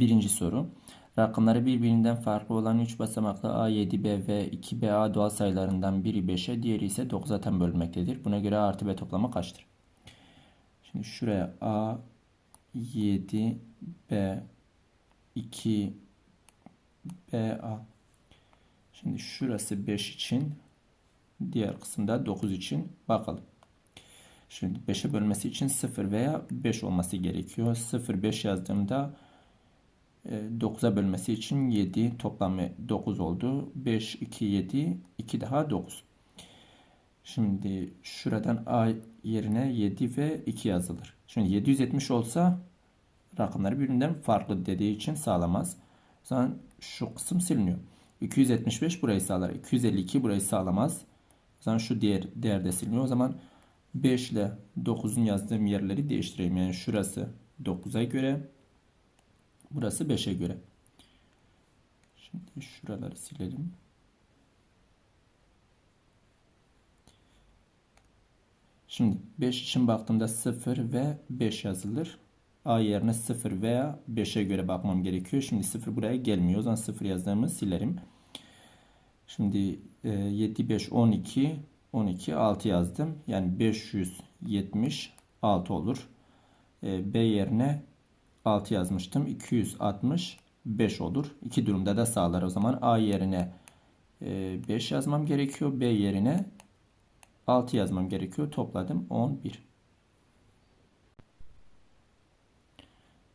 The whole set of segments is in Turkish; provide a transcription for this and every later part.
Birinci soru. Rakamları birbirinden farklı olan 3 basamaklı A7B ve 2BA doğal sayılarından biri 5'e, diğeri ise 9'a tam bölünmektedir. Buna göre A artı B toplamı kaçtır? Şimdi şuraya A 7 B 2 BA Şimdi şurası 5 için diğer kısımda 9 için bakalım. Şimdi 5'e bölmesi için 0 veya 5 olması gerekiyor. 0 5 yazdığımda 9'a bölmesi için 7 toplamı 9 oldu. 5 2 7 2 daha 9. Şimdi şuradan A yerine 7 ve 2 yazılır. Şimdi 770 olsa rakamları birbirinden farklı dediği için sağlamaz. O zaman şu kısım siliniyor. 275 burayı sağlar. 252 burayı sağlamaz. O zaman şu diğer değerde siliniyor. O zaman 5 ile 9'un yazdığım yerleri değiştireyim. Yani şurası 9'a göre burası 5'e göre. Şimdi şuraları silelim. Şimdi 5 için baktığımda 0 ve 5 yazılır. A yerine 0 veya 5'e göre bakmam gerekiyor. Şimdi 0 buraya gelmiyor. O zaman 0 yazdığımı silerim. Şimdi 7, 5, 12, 12, 6 yazdım. Yani 576 olur. E, B yerine 6 yazmıştım. 265 olur. İki durumda da sağlar. O zaman A yerine 5 e, yazmam gerekiyor. B yerine 6 yazmam gerekiyor. Topladım 11.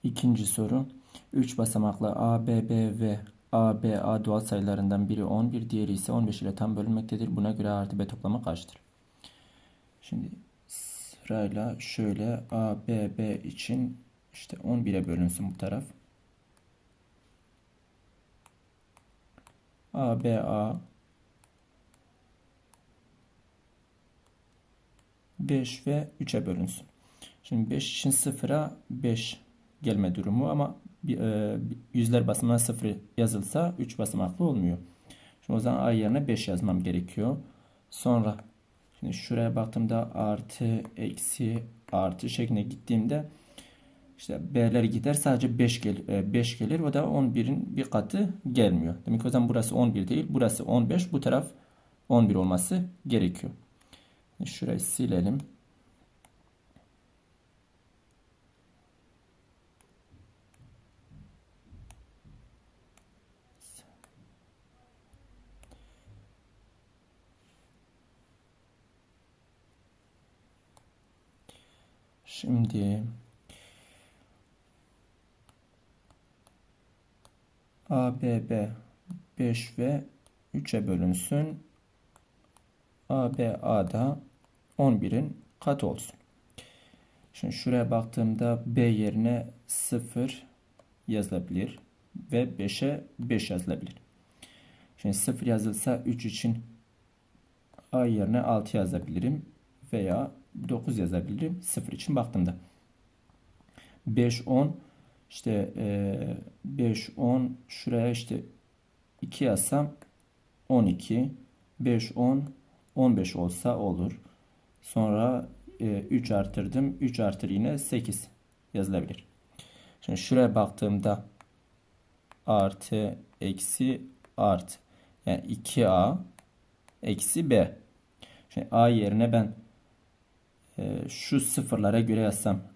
İkinci soru. 3 basamaklı A, B, B ve A, B, A doğal sayılarından biri 11, diğeri ise 15 ile tam bölünmektedir. Buna göre A artı B toplamı kaçtır? Şimdi sırayla şöyle A, B, B için işte 11'e bölünsün bu taraf. A, B, A 5 ve 3'e bölünsün. Şimdi 5 için 0'a 5 gelme durumu ama e, yüzler basamağına 0 yazılsa 3 basamaklı olmuyor. Şimdi o zaman A yerine 5 yazmam gerekiyor. Sonra şimdi şuraya baktığımda artı eksi artı şeklinde gittiğimde işte B'ler gider sadece 5 gel 5 gelir. O da 11'in bir katı gelmiyor. Demek ki o zaman burası 11 değil. Burası 15. Bu taraf 11 olması gerekiyor. Şurayı silelim. Şimdi ABB 5 ve 3'e bölünsün. ABA'da 11'in katı olsun. Şimdi şuraya baktığımda B yerine 0 yazılabilir ve 5'e 5 yazılabilir. Şimdi 0 yazılsa 3 için A yerine 6 yazabilirim veya 9 yazabilirim 0 için baktığımda. 5 10 işte 5 10 şuraya işte 2 yazsam 12 5 10 15 olsa olur. Sonra 3 artırdım. 3 artır yine 8 yazılabilir. Şimdi şuraya baktığımda artı eksi art yani 2a eksi b. Şimdi a yerine ben e, şu sıfırlara göre yazsam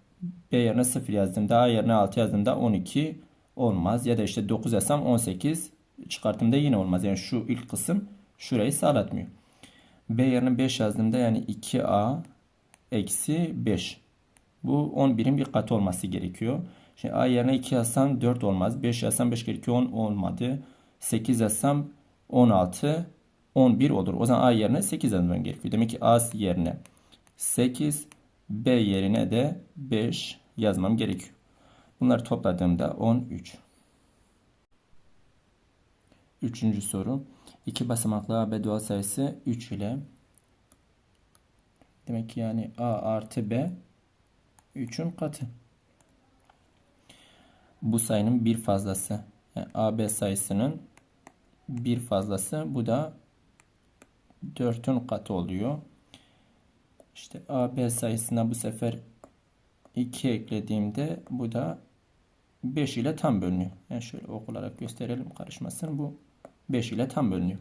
b yerine 0 yazdığımda a yerine 6 yazdığımda 12 olmaz. Ya da işte 9 yazsam 18 çıkarttığımda yine olmaz. Yani şu ilk kısım şurayı sağlatmıyor. B yerine 5 yazdığımda yani 2A eksi 5. Bu 11'in bir katı olması gerekiyor. Şimdi A yerine 2 yazsam 4 olmaz. 5 yazsam 5 gerekiyor 10 olmadı. 8 yazsam 16 11 olur. O zaman A yerine 8 yazmam gerekiyor. Demek ki A yerine 8 B yerine de 5 yazmam gerekiyor. Bunları topladığımda 13. Üçüncü soru. İki basamaklı AB doğal sayısı 3 ile demek ki yani A artı B 3'ün katı. Bu sayının bir fazlası. Yani AB sayısının bir fazlası. Bu da 4'ün katı oluyor. İşte AB sayısına bu sefer 2 eklediğimde bu da 5 ile tam bölünüyor. Yani şöyle ok olarak gösterelim karışmasın. Bu 5 ile tam bölünüyor.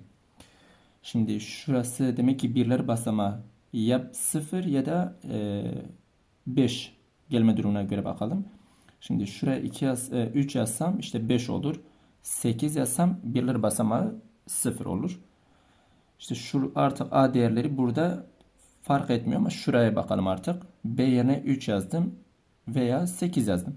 Şimdi şurası demek ki birler basamağı ya 0 ya da e, 5 gelme durumuna göre bakalım. Şimdi şuraya 2 yaz, e, 3 yazsam işte 5 olur. 8 yazsam birler basamağı 0 olur. İşte şu artık A değerleri burada fark etmiyor ama şuraya bakalım artık. B yerine 3 yazdım veya 8 yazdım.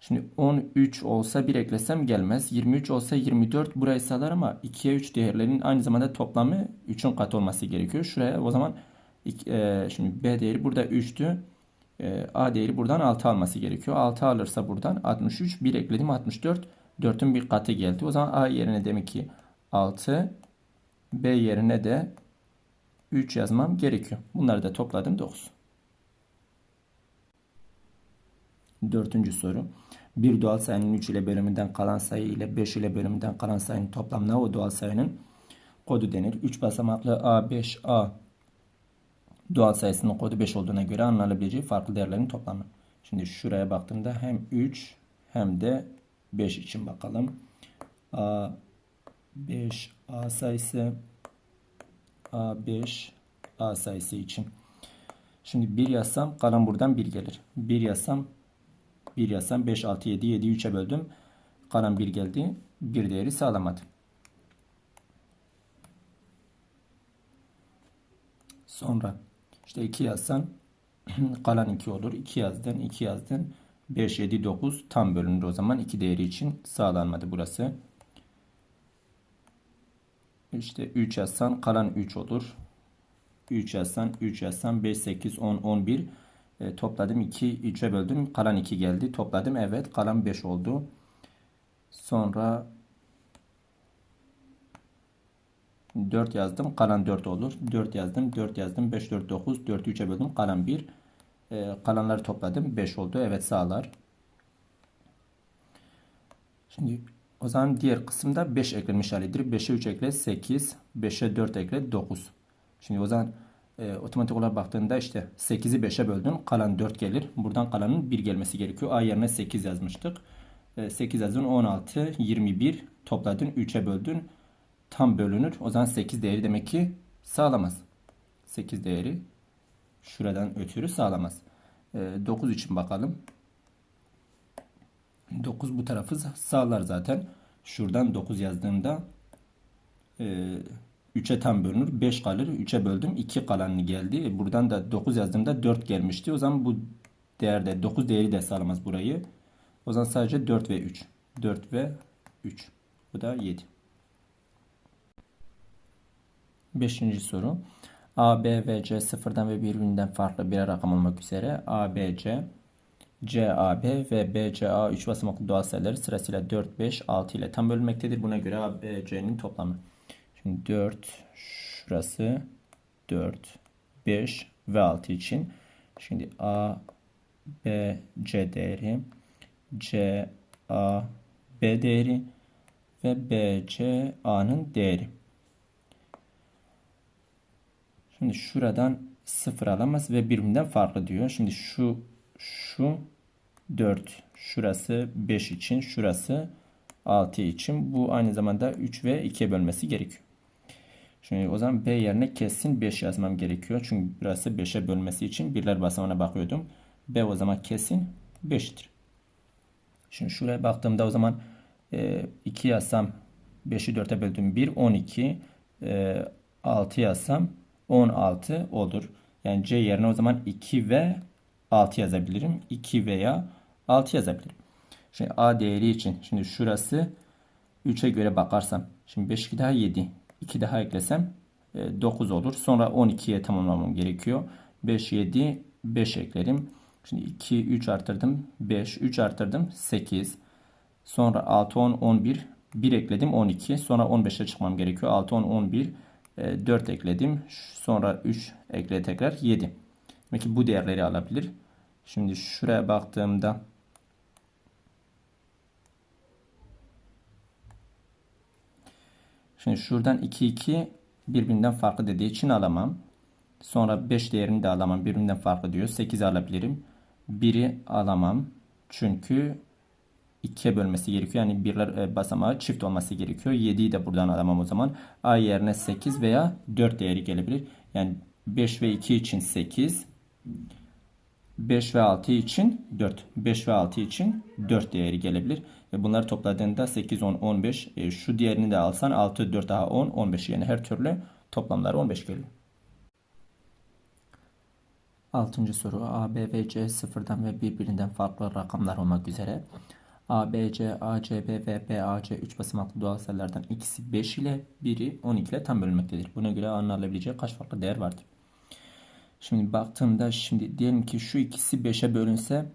Şimdi 13 olsa 1 eklesem gelmez. 23 olsa 24 burayı sağlar ama 2'ye 3 değerlerinin aynı zamanda toplamı 3'ün katı olması gerekiyor. Şuraya o zaman e, şimdi B değeri burada 3'tü. E, A değeri buradan 6 alması gerekiyor. 6 alırsa buradan 63 1 ekledim 64 4'ün bir katı geldi. O zaman A yerine demek ki 6 B yerine de 3 yazmam gerekiyor. Bunları da topladım 9. Dördüncü soru. Bir doğal sayının 3 ile bölümünden kalan sayı ile 5 ile bölümünden kalan sayının toplamına o doğal sayının kodu denir. 3 basamaklı A5A doğal sayısının kodu 5 olduğuna göre alınabileceği farklı değerlerin toplamı. Şimdi şuraya baktığımda hem 3 hem de 5 için bakalım. A 5 A sayısı A5 A sayısı için. Şimdi 1 yazsam kalan buradan 1 gelir. 1 yazsam 1 yazsam 5, 6, 7, 7'yi 3'e böldüm. Kalan 1 geldi. 1 değeri sağlamadı. Sonra işte 2 yazsan kalan 2 olur. 2 yazdın, 2 yazdın. 5, 7, 9 tam bölünür o zaman. 2 değeri için sağlanmadı burası. İşte 3 yazsan kalan 3 olur. 3 yazsan 3 yazsan 5, 8, 10, 11 e, topladım 2 3'e böldüm. Kalan 2 geldi. Topladım. Evet kalan 5 oldu. Sonra 4 yazdım. Kalan 4 olur. 4 yazdım. 4 yazdım. 5 4 9 4 3'e böldüm. Kalan 1 e, kalanları topladım. 5 oldu. Evet sağlar. Şimdi o zaman diğer kısımda 5 eklenmiş halidir 5'e 3 ekle 8 5'e 4 ekle 9 şimdi o zaman e, otomatik olarak baktığında işte 8'i 5'e böldün. Kalan 4 gelir. Buradan kalanın 1 gelmesi gerekiyor. A yerine 8 yazmıştık. E, 8 yazdın 16, 21 topladın 3'e böldün. Tam bölünür. O zaman 8 değeri demek ki sağlamaz. 8 değeri şuradan ötürü sağlamaz. E, 9 için bakalım. 9 bu tarafı sağlar zaten. Şuradan 9 yazdığımda e, 3'e tam bölünür. 5 kalır. 3'e böldüm. 2 kalanını geldi. Buradan da 9 yazdığımda 4 gelmişti. O zaman bu değerde 9 değeri de sağlamaz burayı. O zaman sadece 4 ve 3. 4 ve 3. Bu da 7. Beşinci soru. A, B ve C sıfırdan ve birbirinden farklı bir rakam olmak üzere A, B, C, C, A, B ve B, C, A 3 basamaklı doğal sayıları sırasıyla 4, 5, 6 ile tam bölünmektedir. Buna göre A, B, C'nin toplamı. Şimdi 4 şurası 4 5 ve 6 için şimdi A B C değeri C A B değeri ve B C A'nın değeri. Şimdi şuradan 0 alamaz ve birbirinden farklı diyor. Şimdi şu şu 4 şurası 5 için şurası 6 için bu aynı zamanda 3 ve 2'ye bölmesi gerekiyor. Şimdi o zaman B yerine kesin 5 yazmam gerekiyor. Çünkü burası 5'e bölmesi için birler basamağına bakıyordum. B o zaman kesin 5'tir. Şimdi şuraya baktığımda o zaman e, 2 yazsam 5'i 4'e böldüm 1 12 e, 6 yazsam 16 olur. Yani C yerine o zaman 2 ve 6 yazabilirim. 2 veya 6 yazabilirim. Şimdi A değeri için şimdi şurası 3'e göre bakarsam şimdi 5 2 daha 7 2 daha eklesem 9 e, olur. Sonra 12'ye tamamlamam gerekiyor. 5, 7, 5 eklerim. Şimdi 2, 3 artırdım. 5, 3 artırdım. 8. Sonra 6, 10, 11. 1 ekledim 12. Sonra 15'e çıkmam gerekiyor. 6, 10, 11. 4 ekledim. Sonra 3 ekle tekrar 7. Demek bu değerleri alabilir. Şimdi şuraya baktığımda Şimdi şuradan 2 2 birbirinden farklı dediği için alamam. Sonra 5 değerini de alamam. Birbirinden farklı diyor. 8 alabilirim. 1'i alamam. Çünkü 2'ye bölmesi gerekiyor. Yani birler e, basamağı çift olması gerekiyor. 7'yi de buradan alamam o zaman. A yerine 8 veya 4 değeri gelebilir. Yani 5 ve 2 için 8. 5 ve 6 için 4. 5 ve 6 için 4 değeri gelebilir. Ve bunları topladığında 8, 10, 15. E, şu diğerini de alsan 6, 4 daha 10, 15. Yani her türlü toplamları 15 geliyor. Altıncı soru A, B ve C sıfırdan ve birbirinden farklı rakamlar olmak üzere A, B, C, A, C, B ve B, A, C 3 basamaklı doğal sayılardan ikisi 5 ile biri 12 ile tam bölünmektedir. Buna göre A'nın alabileceği kaç farklı değer vardır? Şimdi baktığımda şimdi diyelim ki şu ikisi 5'e bölünse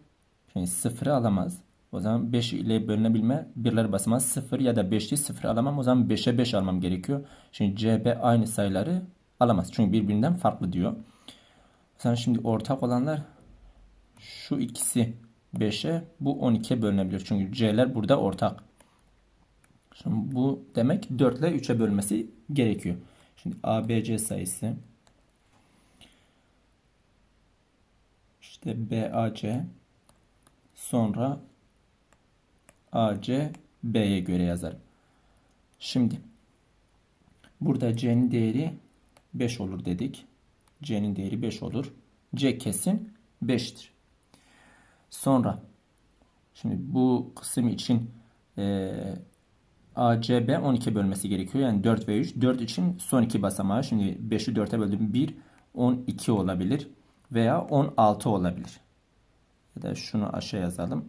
şimdi 0'ı alamaz. O zaman 5 ile bölünebilme birler basamağı 0 ya da 5'li 0 alamam. O zaman 5'e 5 almam gerekiyor. Şimdi C, B aynı sayıları alamaz. Çünkü birbirinden farklı diyor. Sen şimdi ortak olanlar şu ikisi 5'e bu 12'ye bölünebilir. Çünkü C'ler burada ortak. Şimdi bu demek 4 ile 3'e bölmesi gerekiyor. Şimdi A, B, C sayısı işte B, A, C sonra A, C, B'ye göre yazarım. Şimdi burada C'nin değeri 5 olur dedik. C'nin değeri 5 olur. C kesin 5'tir. Sonra şimdi bu kısım için e, ACB 12 bölmesi gerekiyor. Yani 4 ve 3. 4 için son iki basamağı. Şimdi 5'i 4'e böldüm. 1 12 olabilir. Veya 16 olabilir. Ya da şunu aşağı yazalım.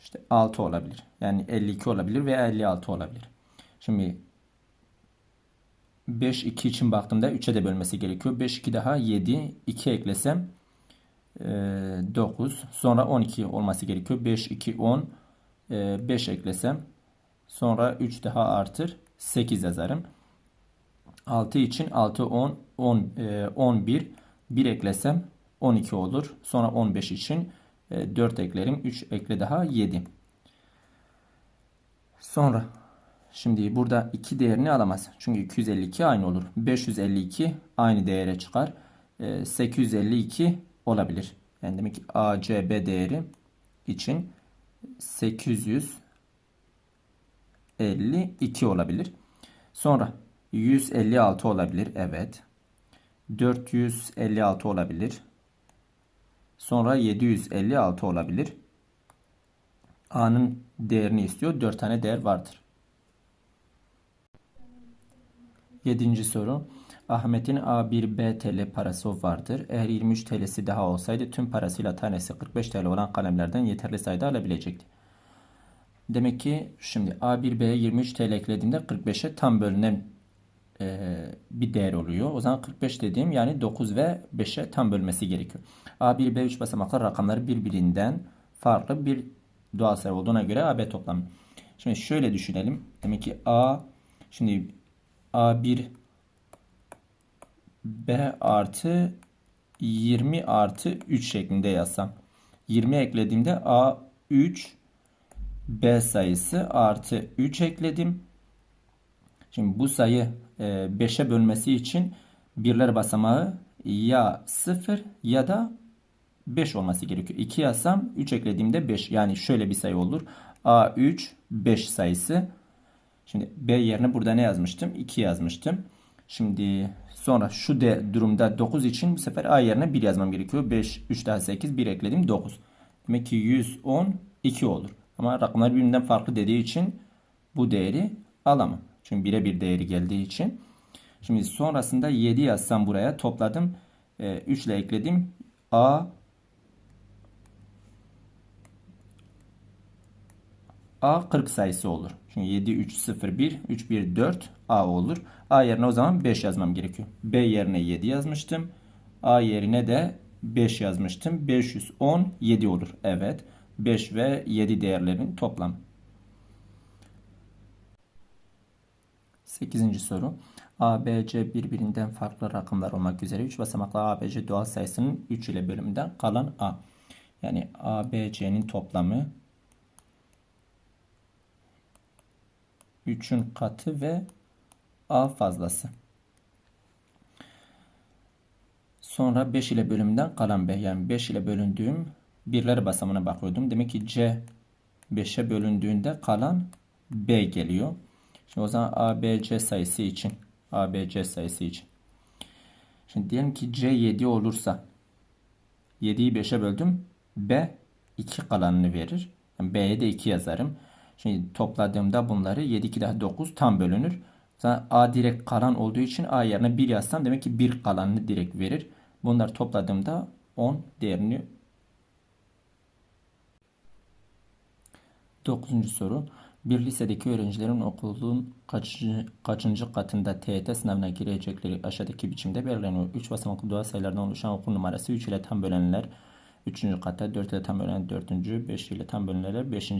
İşte 6 olabilir. Yani 52 olabilir veya 56 olabilir. Şimdi 5 2 için baktığımda 3'e de bölmesi gerekiyor. 5 2 daha 7 2 eklesem 9 sonra 12 olması gerekiyor. 5 2 10 5 eklesem sonra 3 daha artır 8 yazarım. 6 için 6 10 10 11 1 eklesem 12 olur. Sonra 15 için 4 eklerim. 3 ekle daha 7. Sonra Şimdi burada 2 değerini alamaz. Çünkü 252 aynı olur. 552 aynı değere çıkar. 852 olabilir. Yani demek ki ACB değeri için 852 olabilir. Sonra 156 olabilir. Evet. 456 olabilir. Sonra 756 olabilir. A'nın değerini istiyor. 4 tane değer vardır. Yedinci soru. Ahmet'in A1B TL parası vardır. Eğer 23 TL'si daha olsaydı tüm parasıyla tanesi 45 TL olan kalemlerden yeterli sayıda alabilecekti. Demek ki şimdi A1B'ye 23 TL eklediğimde 45'e tam bölünen e, bir değer oluyor. O zaman 45 dediğim yani 9 ve 5'e tam bölmesi gerekiyor. A1B 3 basamaklı rakamları birbirinden farklı bir doğal sayı olduğuna göre AB toplamı. Şimdi şöyle düşünelim. Demek ki A şimdi A1 B artı 20 artı 3 şeklinde yazsam. 20 eklediğimde A3 B sayısı artı 3 ekledim. Şimdi bu sayı 5'e e, bölmesi için birler basamağı ya 0 ya da 5 olması gerekiyor. 2 yazsam 3 eklediğimde 5 yani şöyle bir sayı olur. A3 5 sayısı Şimdi B yerine burada ne yazmıştım? 2 yazmıştım. Şimdi sonra şu de durumda 9 için bu sefer A yerine 1 yazmam gerekiyor. 5, 3 daha 8, 1 ekledim 9. Demek ki 112 olur. Ama rakamlar birbirinden farklı dediği için bu değeri alamam. Çünkü 1'e 1 değeri geldiği için. Şimdi sonrasında 7 yazsam buraya topladım. 3 ile ekledim. A A 40 sayısı olur. Çünkü 7, 3, 0, 1, 3, 1, 4 A olur. A yerine o zaman 5 yazmam gerekiyor. B yerine 7 yazmıştım. A yerine de 5 yazmıştım. 517 olur. Evet. 5 ve 7 değerlerin toplam. 8. soru. A, B, C birbirinden farklı rakamlar olmak üzere 3 basamaklı A, B, C doğal sayısının 3 ile bölümünden kalan A. Yani A, B, C'nin toplamı 3'ün katı ve A fazlası. Sonra 5 ile bölümünden kalan B. Yani 5 ile bölündüğüm birler basamağına bakıyordum. Demek ki C 5'e bölündüğünde kalan B geliyor. Şimdi o zaman A, B, C sayısı için A, B, C sayısı için. Şimdi diyelim ki C 7 olursa 7'yi 5'e böldüm. B 2 kalanını verir. Yani B'ye de 2 yazarım. Şimdi topladığımda bunları 7 2 daha 9 tam bölünür. Zaten A direkt kalan olduğu için A yerine 1 yazsam demek ki 1 kalanını direkt verir. Bunları topladığımda 10 değerini 9. soru. Bir lisedeki öğrencilerin okulun kaçıncı, kaçıncı katında TYT sınavına girecekleri aşağıdaki biçimde belirleniyor. 3 basamaklı doğal sayılardan oluşan okul numarası 3 ile tam bölünenler 3. kata, 4 ile tam bölünen 4. 5 ile tam bölünenler 5.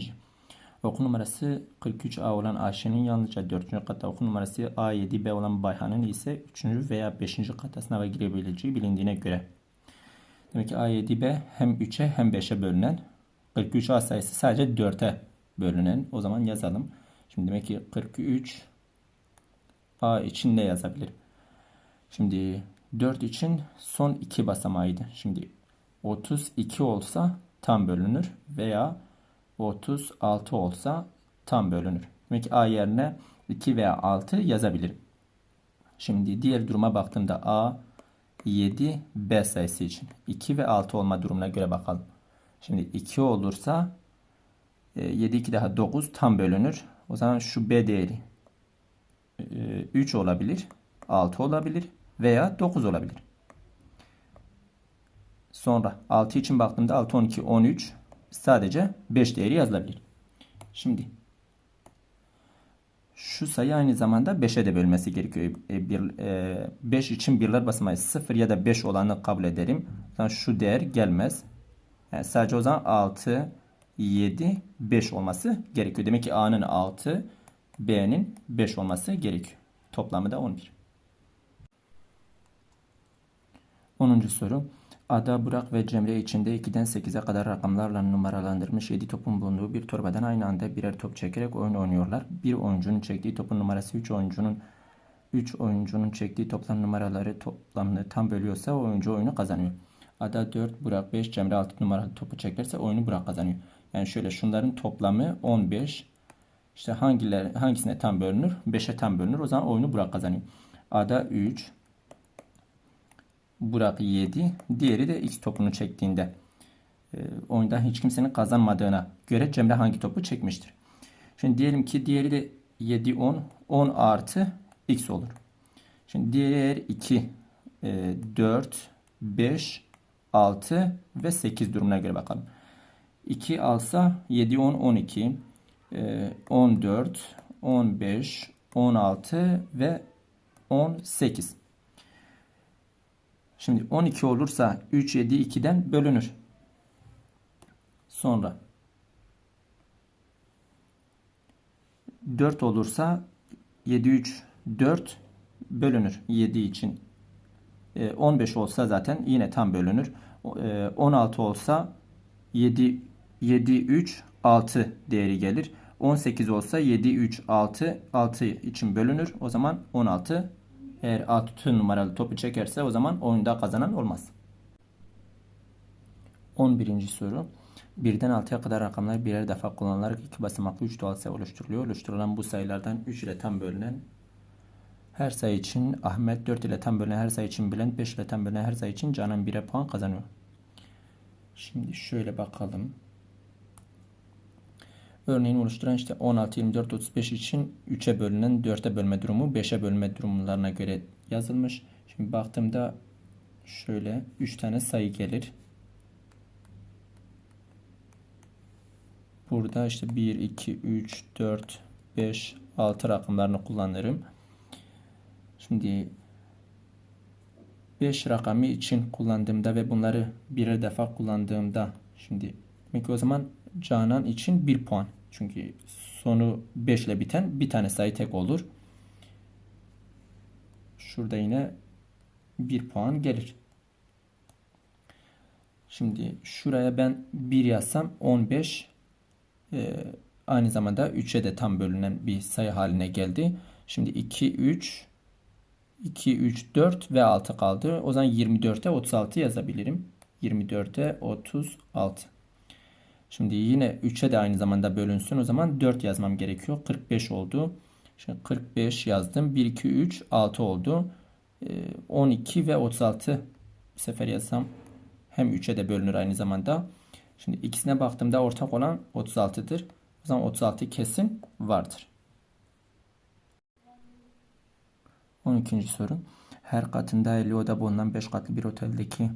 Okul numarası 43A olan Ayşe'nin yalnızca 4. katta okul numarası A7B olan Bayhan'ın ise 3. veya 5. kata sınava girebileceği bilindiğine göre. Demek ki A7B hem 3'e hem 5'e bölünen 43A sayısı sadece 4'e bölünen. O zaman yazalım. Şimdi demek ki 43 A için ne yazabilirim? Şimdi 4 için son 2 basamağıydı. Şimdi 32 olsa tam bölünür veya 36 olsa tam bölünür. Demek ki A yerine 2 veya 6 yazabilirim. Şimdi diğer duruma baktığımda A 7 B sayısı için 2 ve 6 olma durumuna göre bakalım. Şimdi 2 olursa 7 2 daha 9 tam bölünür. O zaman şu B değeri 3 olabilir, 6 olabilir veya 9 olabilir. Sonra 6 için baktığımda 6 12 13 sadece 5 değeri yazılabilir. Şimdi şu sayı aynı zamanda 5'e de bölmesi gerekiyor. 5 için birler basamağı 0 ya da 5 olanı kabul ederim. Yani şu değer gelmez. Yani sadece o zaman 6 7, 5 olması gerekiyor. Demek ki A'nın 6, B'nin 5 olması gerekiyor. Toplamı da 11. 10. soru. Ada, Burak ve Cemre içinde 2'den 8'e kadar rakamlarla numaralandırılmış 7 topun bulunduğu bir torbadan aynı anda birer top çekerek oyun oynuyorlar. Bir oyuncunun çektiği topun numarası 3 oyuncunun 3 oyuncunun çektiği toplam numaraları toplamını tam bölüyorsa oyuncu oyunu kazanıyor. Ada 4, Burak 5, Cemre 6 numaralı topu çekerse oyunu Burak kazanıyor. Yani şöyle şunların toplamı 15. İşte hangiler hangisine tam bölünür? 5'e tam bölünür. O zaman oyunu Burak kazanıyor. A'da 3. Burak 7. Diğeri de X topunu çektiğinde e, oyunda hiç kimsenin kazanmadığına göre Cemre hangi topu çekmiştir? Şimdi diyelim ki diğeri de 7 10 10 artı X olur. Şimdi diğer 2 e, 4 5 6 ve 8 durumuna göre bakalım. 2 alsa 7, 10, 12, 14, 15, 16 ve 18. Şimdi 12 olursa 3, 7, 2'den bölünür. Sonra 4 olursa 7, 3, 4 bölünür 7 için. 15 e, olsa zaten yine tam bölünür. 16 e, olsa 7 7, 3, 6 değeri gelir. 18 olsa 7, 3, 6, 6 için bölünür. O zaman 16 eğer 6 numaralı topu çekerse o zaman oyunda kazanan olmaz. 11. soru. Birden 6'ya kadar rakamlar birer defa kullanılarak iki basamaklı 3 doğal sayı oluşturuluyor. Oluşturulan bu sayılardan 3 ile tam bölünen her sayı için Ahmet 4 ile tam bölünen her sayı için Bülent 5 ile tam bölünen her sayı için Canan 1'e puan kazanıyor. Şimdi şöyle bakalım. Örneğin oluşturan işte 16, 24, 35 için 3'e bölünen 4'e bölme durumu 5'e bölme durumlarına göre yazılmış. Şimdi baktığımda şöyle 3 tane sayı gelir. Burada işte 1, 2, 3, 4, 5, 6 rakamlarını kullanırım. Şimdi 5 rakamı için kullandığımda ve bunları birer defa kullandığımda şimdi o zaman Canan için 1 puan. Çünkü sonu 5 ile biten bir tane sayı tek olur. Şurada yine 1 puan gelir. Şimdi şuraya ben 1 yazsam 15 e, aynı zamanda 3'e de tam bölünen bir sayı haline geldi. Şimdi 2, 3 2, 3, 4 ve 6 kaldı. O zaman 24'e 36 yazabilirim. 24'e 36. Şimdi yine 3'e de aynı zamanda bölünsün. O zaman 4 yazmam gerekiyor. 45 oldu. Şimdi 45 yazdım. 1, 2, 3, 6 oldu. Ee, 12 ve 36 bu sefer yazsam hem 3'e de bölünür aynı zamanda. Şimdi ikisine baktığımda ortak olan 36'dır. O zaman 36 kesin vardır. 12. soru. Her katında 50 oda bulunan 5 katlı bir oteldeki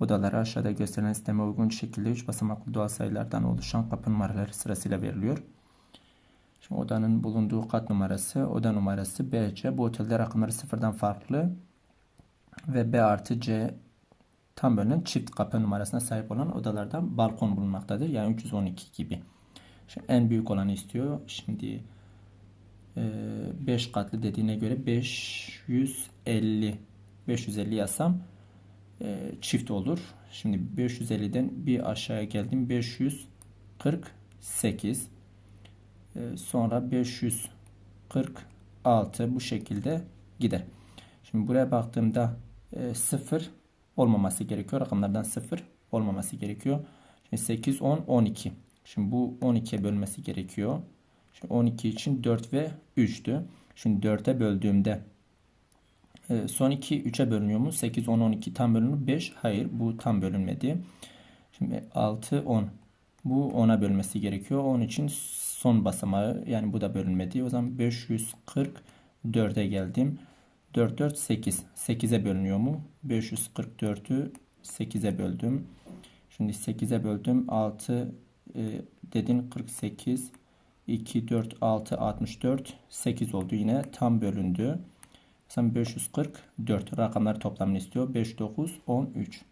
odalara aşağıda gösterilen sisteme uygun şekilde 3 basamaklı doğal sayılardan oluşan kapı numaraları sırasıyla veriliyor. Şimdi odanın bulunduğu kat numarası, oda numarası BC. Bu otelde rakamları sıfırdan farklı ve B artı C tam bölünen çift kapı numarasına sahip olan odalardan balkon bulunmaktadır. Yani 312 gibi. Şimdi en büyük olanı istiyor. Şimdi 5 katlı dediğine göre 550 550 yazsam e, çift olur. Şimdi 550'den bir aşağıya geldim. 548 e, sonra 546 bu şekilde gider. Şimdi buraya baktığımda e, 0 olmaması gerekiyor. Rakamlardan 0 olmaması gerekiyor. Şimdi 8, 10, 12. Şimdi bu 12'ye bölmesi gerekiyor. Şimdi 12 için 4 ve 3'tü. Şimdi 4'e böldüğümde e, son 2 3'e bölünüyor mu? 8, 10, 12 tam bölünür. 5 hayır bu tam bölünmedi. Şimdi 6, 10. Bu 10'a bölmesi gerekiyor. 10 için son basamağı yani bu da bölünmedi. O zaman 544'e geldim. 4, 4, 8. 8'e bölünüyor mu? 544'ü 8'e böldüm. Şimdi 8'e böldüm. 6 e, dedin 48. 2, 4, 6, 64, 8 oldu. Yine tam bölündü. Mesela 544 rakamlar toplamını istiyor. 5, 9, 13.